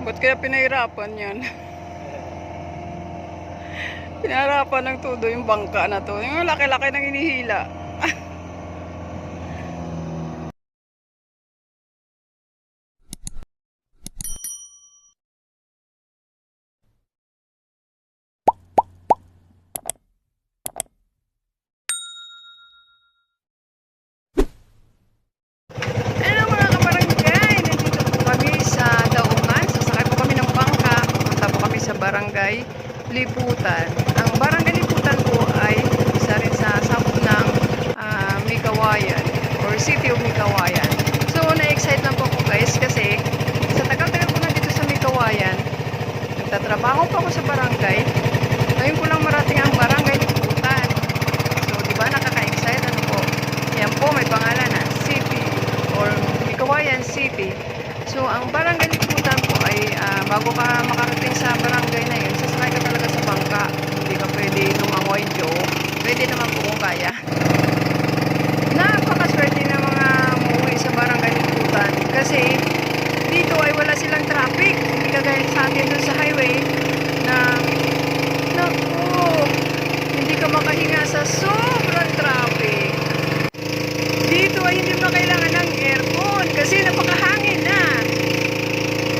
Ba't kaya pinahirapan yan? Pinahirapan ng todo yung bangka na to. Yung laki-laki ng inihila. Hello mga kabarangay! Nandito po kami sa Daungan. Sasakay po kami ng bangka. Punta po kami sa barangay Liputan. Ang barangay Liputan po ay isa rin sa sabog ng ah, Mikawayan or City of Mikawayan. So, na-excite lang po ako guys kasi sa tagal-tagal ko na dito sa Mikawayan, nagtatrabaho pa ako sa barangay. Ngayon ko lang marating ang barangay Liputan. So, di ba nakaka-excite? Ano po? Yan po, may pangalan na City or Mikawayan City. So, ang barangay Liputan po ay ah, bago ka makarating sa barangay na yun, sasakay ka talaga sa bangka. Hindi ka pwede lumangoy, Joe. Pwede naman po kung kaya. Napakaswerte ng mga umuwi sa barangay Liputan kasi dito ay wala silang traffic. Hindi kagaya sa atin dun sa highway na naku, hindi ka makahinga sa sobrang traffic. Dito ay hindi mo kailangan ng aircon kasi napakahangin na.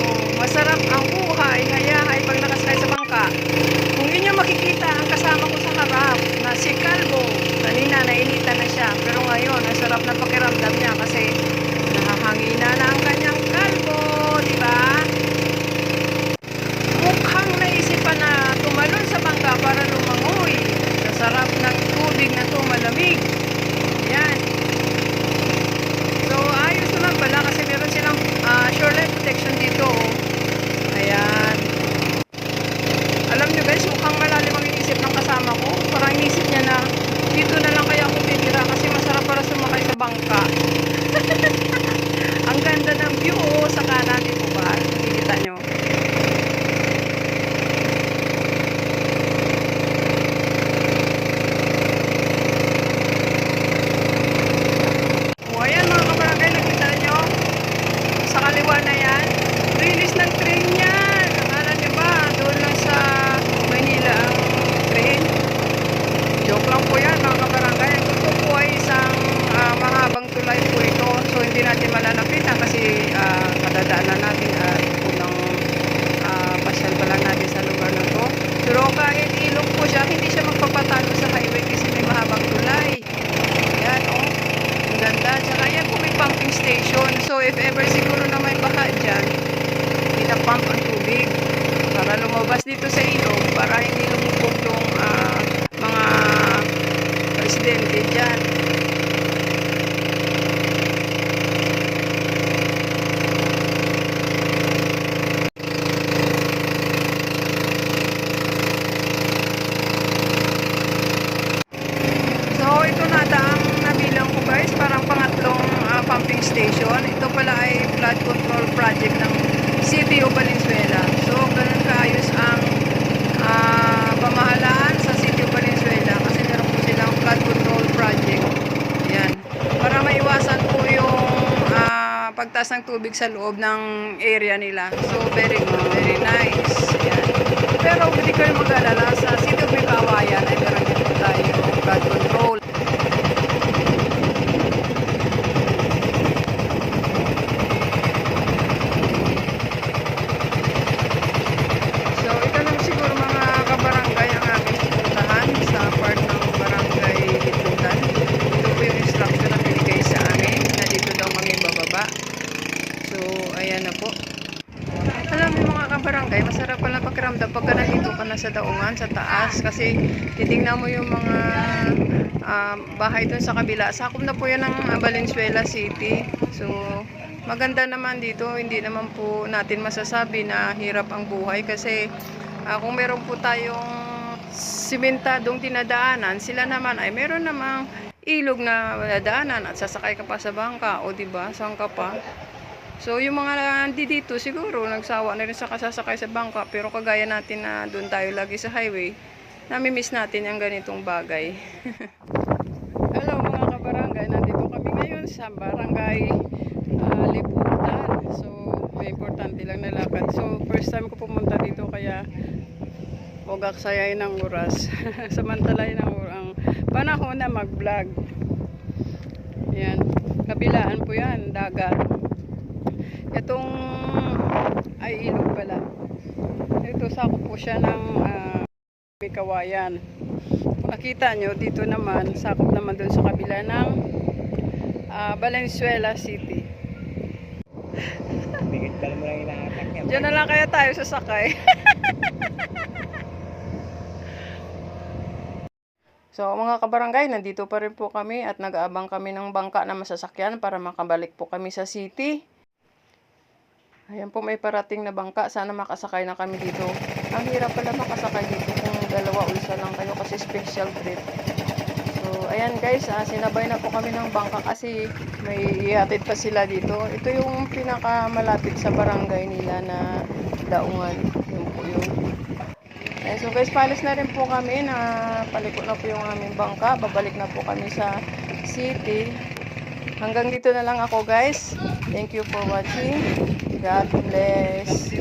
Oh, masarap ang buhay, hayahay pag nakasakay sa bangka. Kung inyo makikita ang kasama ko sa harap na si Calvo, kanina nainitan na siya. Pero ngayon, ang sarap na pakiramdam niya kasi nakahangina na ang kanyang kalbo, di ba? Mukhang naisipan na tumalon sa bangka para lumangoy. Sa sarap ng tubig na tumalamig. Yan. So, ayos naman pala kasi meron silang ah, shoreline protection dito. oh. Ayan. Alam nyo guys, mukhang malalim ang inisip ng kasama ko. Parang inisip niya na dito na lang kaya ako titira kasi masarap para sumakay sa bangka. ang ganda ng view oh, sa kanan dito ba? Nakikita nyo. O ayan mga kabarangay, nakita nyo? Sa kaliwa na yan. Release ng train yan. Akala nyo ba? Doon lang sa Manila ang train. Joke lang po yan mga kabarangay. Ang totoo po ay isang ah, mahabang tulay po ito. So hindi natin malalapitan kasi uh, kadadaanan natin at unang uh, pasyal pa lang natin sa lugar na to. Kahit ilog po siya, hindi siya magpapatalo sa highway kasi may mahabang tulay. Yan oh. Ang ganda. Tsaka yan po may pumping station. So if ever siguro na may baha dyan, pinapump ang tubig para lumabas dito sa ilog para hindi lumubog yung ah, mga residente dyan. So, ito na ang nabilang ko guys, parang pangatlong ah, pumping station. Ito pala ay flood control project ng City of Valenzuela. So, ganun kaayos ang ah, pamahalaan sa City of Valenzuela kasi meron po silang flood control project. Yan. Para maiwasan po yung ah, pagtaas ng tubig sa loob ng area nila. So, very good, very nice. Yan. Pero hindi kayo mag-alala sa City of Micawayan ay meron din po tayo flood control. So, ito lang siguro mga kabarangay ang aking pupuntahan sa part ng barangay Liputan. Ito po yung instruction na binigay sa amin na dito daw kami bababa. So, ayan na po. Alam mo mga kabarangay, masarap pala pakiramdam pagka nandito ka na sa daungan, sa taas. Kasi titingnan mo yung mga ah, bahay dun sa kabila. Sakop na po yan ng ah, Valenzuela City. So, maganda naman dito. Hindi naman po natin masasabi na hirap ang buhay. Kasi ah, kung meron po tayong simentadong tinadaanan, sila naman ay meron namang ilog na daanan at sasakay ka pa sa bangka. O, di ba Saan ka pa? So, yung mga hindi dito, siguro, nagsawa na rin sa kasasakay sa bangka. Pero kagaya natin na doon tayo lagi sa highway, namimiss natin ang ganitong bagay. Hello mga kabarangay, nandito kami ngayon sa barangay ah, Liputan. So, may importante lang na lakad. So, first time ko pumunta dito kaya huwag aksayain ng oras. Samantalahin ang ang panahon na mag-vlog. Yan. Kabilaan po yan, dagat. Itong ay ilog pala. Ito sakop po siya ng ah, may kawayan. Kung nakita nyo, dito naman, sakop naman doon sa kabila ng ah, Valenzuela City. Bigit pala mo lang niya. Diyan na lang kaya tayo sasakay. so mga kabarangay, nandito pa rin po kami at nag-aabang kami ng bangka na masasakyan para makabalik po kami sa city. Ayan po may parating na bangka. Sana makasakay na kami dito. Ang hirap pala makasakay dito kung dalawa o isa lang kayo kasi special trip. So, ayan guys, ah, sinabay na po kami ng bangka kasi may ihatid pa sila dito. Ito yung pinakamalapit sa barangay nila na daungan. Yun po yun. Ayan, so guys, palis na rin po kami na paliko na po yung aming bangka. Babalik na po kami sa city. Hanggang dito na lang ako guys. Thank you for watching. God bless.